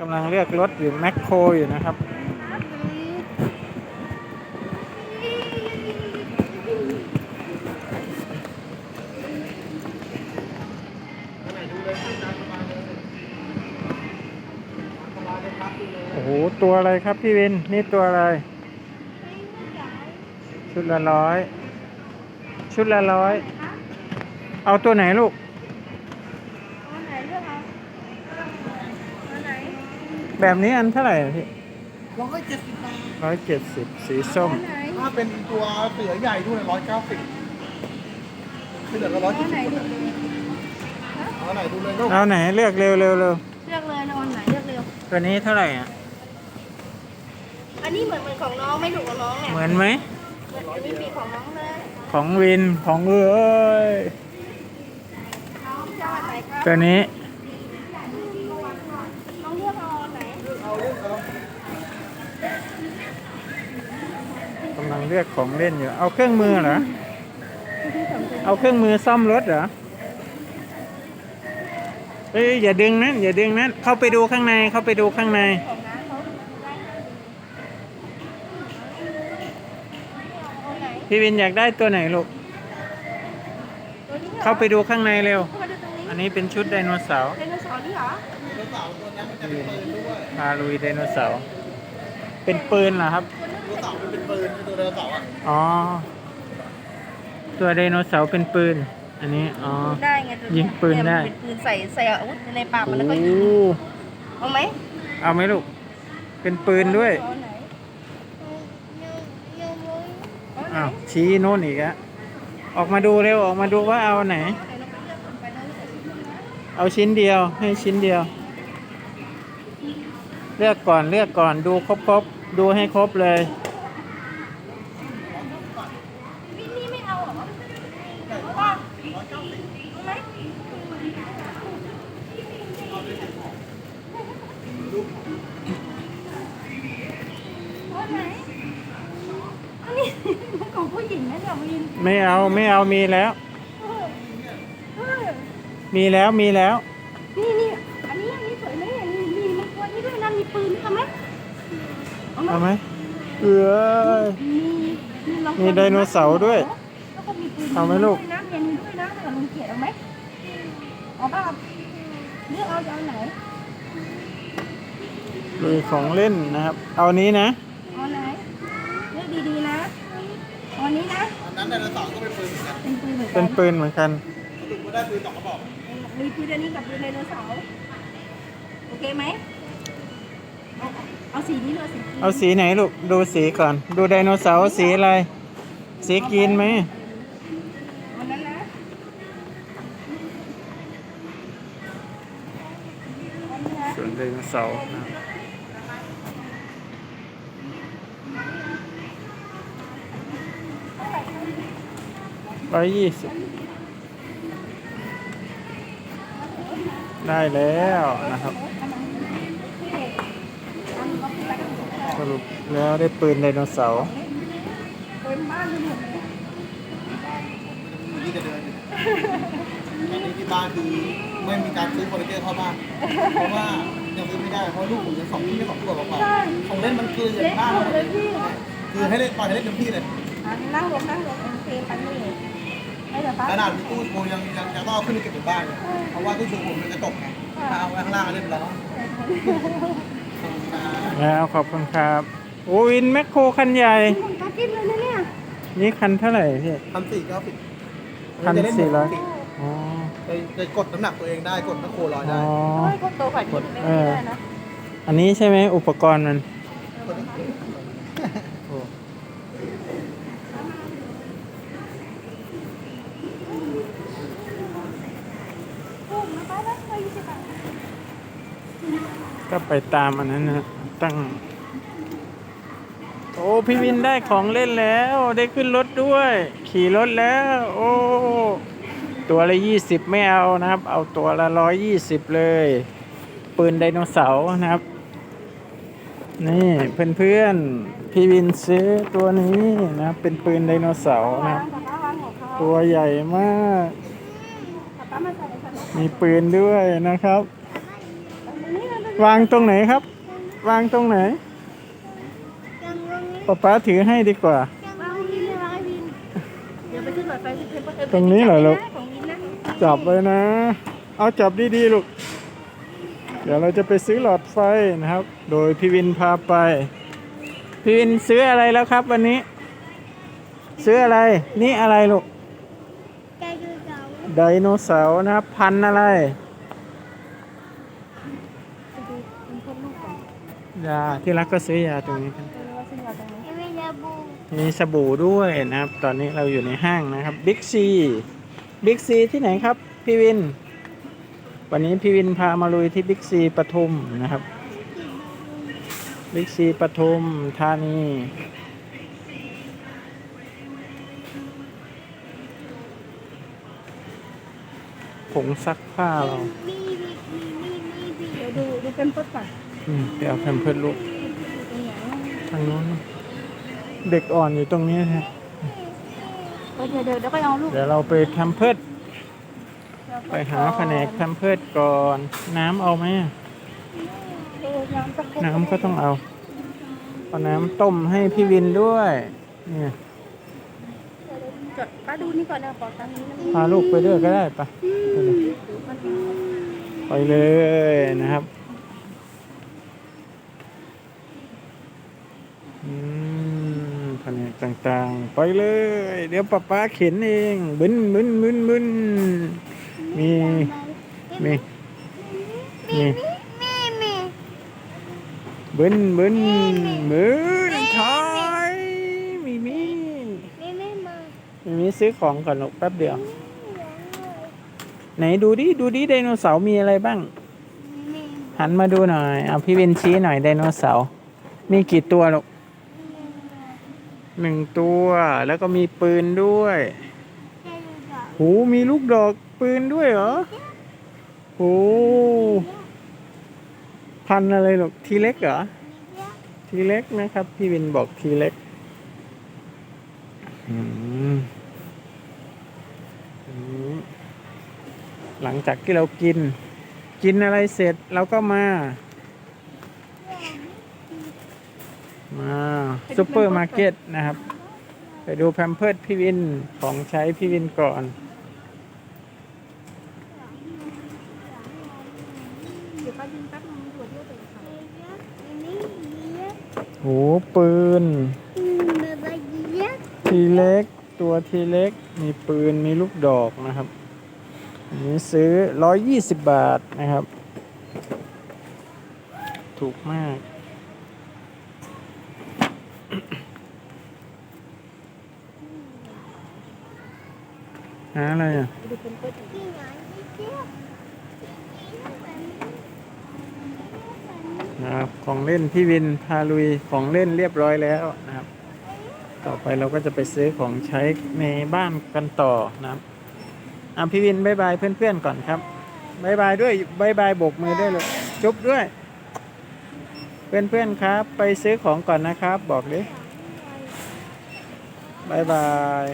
กำลังเลือกรถอยู่แมคโครอยู่นะครับ โอ้โห ตัวอะไรครับพี่วิน นี่ตัวอะไร ชุดละร้อย ชุดละร้อย เอาตัวไหนลูก เอาไหนเลือกเอาเอาไหน แบบนี้อันเท่าไหร่อะพี่ร้อยเจ็ดสิบบาทร้อยเจ็ดสิบสีส้มเอาไหนถ้าเป็นตัวเสือใหญ่ด้วยร้อยเก้าสิบเสือละร้อยเอาเจ็ดไหนสิบดูเลยเอาไหนดูเลยลูกเอาไหนเลือกเร็วเร็วเร็วเลือกเลยเอาไหนเลือกเร็ว ตัวนี้เท่าไหร่อะ อันนี้เหมือนเหมือนของน้องไม่ถูกกับน้องเนี่ยเหมือนไหม เหมือนอันนี้ปีของน้องเลยของวินของเอ้ยน้องจะเอาอันไหนครับตัวนี้น้ กำลังเลือกของเล่นอยู่ เอาเครื่องมือเหรอ เอาเครื่องมือซ่อมรถเหรอ เอ้ยอย่าดึงนั้นอย่าดึงนั้น เข้าไปดูข้างในเข้าไปดูข้างในของน้าเขาได้เอาไหนพี่วินอยากได้ตัวไหนลูกตัวนี้หรอเข้าไปดูข้างในเร็วเข้าไปดูตรงนี้อันนี้เป็นชุดไดโนเสาร์ไดโนเสาร์นี่เหรอไดโนเสาร์ตัวนี้มันจะเป็นปืนด้วยพาลุยไดโนเสาร์ เป็นปืนเหรอครับไดโนเสาร์มันเป็นปืนตัวไดโนเสาร์อะอ๋อ ตัวไดโนเสาร์เป็นปืน อันนี้ อ๋อ ได้ไงตัวยิเนี้งปืนได้ เยมัเป็นปืนใส่ใส่อาวุธในปากโอ้มันแล้วก็ยิงเอาไหมเอาไหมลูก เป็นปืนด้วย เอาไหนเอาไหนอ้าว ชี้โน่นอีกอะออกมาดูเร็ว ออกมาดูว่าเอาไหน เอาชิ้นเดียว ให้ชิ้นเดียวเลือกก่อนเลือกก่อนดูครบครบๆดูให้ครบเลย เลือกก่อนเลือกก่อนดูครบครบดูให้ครบเลยไม่เอาไม่เอามีแล้ว มีแล้วมีแล้ว เอาไหมเอาไหมเออมีมีลองมีไดโนเสาร์ด้วยแล้วก็มีปืนเอาไหมลูก ด้วยนะเรียนด้วยนะแต่ลุงเกียรติเอาไหมเอาป่ะเลือกเอาจะเอาไหนลุยของเล่นนะครับ เอานี้นะ เอาไหนเลือกดีๆนะเอาอันนี้นะอันนั้นไดโนเสาร์ก็เป็นปืนเหมือนกันเป็นปืนเหมือนกัเป็นปืนเหมือนกัน สรุปว่าได้ปืนสองกระบอก มีปืนอันนี้กับปืนไดโนเสาร์โอเคไหม เอาเอาสีนี้เลยสีนี้เอาสีไหนลูก ดูสีก่อน ดูไดโนเสาร์สีอะไร สีกรีนไหม วันนั้นนะอันนี้นะส่วนไดโนเสาร์นะครับร้อยยี่สิบได้แล้วนะครับ รุปแล้วได้ปืนไดโนเสาร์เต็มบ้านไปหมดเลยนี่จะเดินอยู่ตอนนี้ที่บ้านคือไม่มีการซื้อเฟอร์นิเจอร์เข้าบ้านเพราะว่ายังซื้อไม่ได้เพราะลูกผมยังสองพี่สองตัวเปล่าๆของเล่นมันคืออเล็ย่ากงบ้านหมดเลยพี่คือให้เล่นปล่อยให้เล่นเต็มที่เลยอะนั่งลงนั่งลงโอเคไปนี่ให้เดี๋ยวป้าขนาดมีตู้โชว์ยังยังยังต้องเอาขึ้นไปเก็บบนบ้านเลยเพราะว่าตู้โชว์ผมมันจะตกไงถ้าเอาไว้ข้างล่างก็เล่นไปแล้ว แล้วขอบคุณครับโอ้วินแมคโครคันใหญ่คุณตากินเลยนะเนี่ยนี่คันเท่าไหร่พี่พันสี่เก้าสิบพันสี่ร้อยอ๋อไปไปกดน้ำหนักตัวเองได้กดน้ำโคลอยอ๋ได้อโอ้ยก็โตกว่านี้ไม่เออ ได้นะอันนี้ใช่ไหมอุปกรณ์มันกดน้ำโอ้โอ้มาป้าแล้วไปยี่สิบบาท ก็ไปตามอันนั้นนะตั้ง โอ้พี่วินได้ของเล่นแล้ว ได้ขึ้นรถด้วย ขี่รถแล้ว โอ้ตัวละยี่สิบไม่เอานะครับ เอาตัวละร้อยยี่สิบเลย ปืนไดโนเสาร์นะครับ นี่เพื่อนๆพี่วินซื้อตัวนี้นะเป็นปืนไดโนเสาร์นะตัวใหญ่มาก มีปืนด้วยนะครับ วางตรงไหนครับ วางตรงไหนจังตรงนี้ป๊าป๊าถือให้ดีกว่าจังตวารงงวินนี้เลยวางวินเดี๋ยวไปขึ้นรถไฟที่เพชรบุตรงนี้เหรอลูกของวินนะจับไว้นะ เอาจับดีๆลูก เดี๋ยวเราจะไปซื้อหลอดไฟนะครับ โดยพี่วินพาไป พี่วินซื้ออะไรแล้วครับวันนี้ ซื้ออะไร นี่อะไรลูกใจดูเสาไดโนเสาร์นะครับ พันธุ์อะไร ไปดูเป็นพวกลูกก่อน ยาที่รักก็ซื้อยาตรงนี้กันเออว่าซื้อยาตรงนี้ไม่ได้บูมีสบู่ด้วยนะครับ ตอนนี้เราอยู่ในห้างนะครับบิ๊กซีบิ๊กซีที่ไหนครับ พี่วิน วันนี้พี่วินพามาลุยที่บิ๊กซีปทุมนะครับบิ๊กซีปทุมธานีผงซักผ้าเรามีมีมีมีมีมีเดี๋ยวดูดูเป็นพดก่อน อืมไปเอาแพมเพิร์ดลูกอยู่ตรงไหนทางนู้นเด็กอ่อนอยู่ตรงนี้นะเออเดี๋ยวเดี๋ยวเดี๋ยวก็เอาลูกเดี๋ยวเราไปแพมเพิร์ดไปหาแผนกแพมเพิร์ดก่อน น้ำเอาไหมอะเออน้ำสักน้ำก็ต้องเอาเอาน้ำต้มให้พี่วินด้วยเนี่ยจดป้าดูนี่ก่อนนะบอกตังค์นี้นะพาลูกไปด้วยก็ได้ปะไปเลยดูมันเป็นไปเลยนะครับอืมแผนก ต่างๆ ไปเลย เดี๋ยวป้าป้าเข็นเองบึนบึนบึนบึนมีมีมีมีมีบึนบึนบึนถอยมีมีมีไม่มามีมีซื้อของก่อนลูกแป๊บเดียว ไหนดูดิดูดิไดโนเสาร์มีอะไรบ้างมีหันมาดูหน่อยเอาพี่วินชี้หน่อยไดโนเสาร์มีกี่ตัวลูก หนึ่งตัวแล้วก็มีปืนด้วยใจดูเสาโหมีลูกดอกปืนด้วยเหรอโหพันธุ์อะไรลูกทีเล็กเหรอทีเล็กนะครับ พี่วินบอกทีเล็กอืมอืมหลังจากที่เรากิน กินอะไรเสร็จเราก็มา มาซูเปอร์มาร์เก็ตนะครับ ไปดูแพมเพิร์ดพี่วินของใช้พี่วินก่อนเดี๋ยวป้ายิงแป๊บนึงตรวเลือดเลยค่ะมีมีโหปืน ทีเล็กตัวทีเล็กมีปืนมีลูกดอกนะครับอันนี้ซื้อ 120 บาทนะครับ ถูกมาก หาอะไรอะนพดที่ไหนเที่ยวนะครับของเล่นพี่วินพาลุยของเล่นเรียบร้อยแล้วนะครับ ต่อไปเราก็จะไปซื้อของใช้ในบ้านกันต่อนะครับอะพี่วินบายบายเพื่อนๆก่อนครับบายบายด้วยบายบายโบกมือด้วยเลยจุ๊บด้วย เพื่อนๆครับ ไปซื้อของก่อนนะครับ บอกดิบายบาย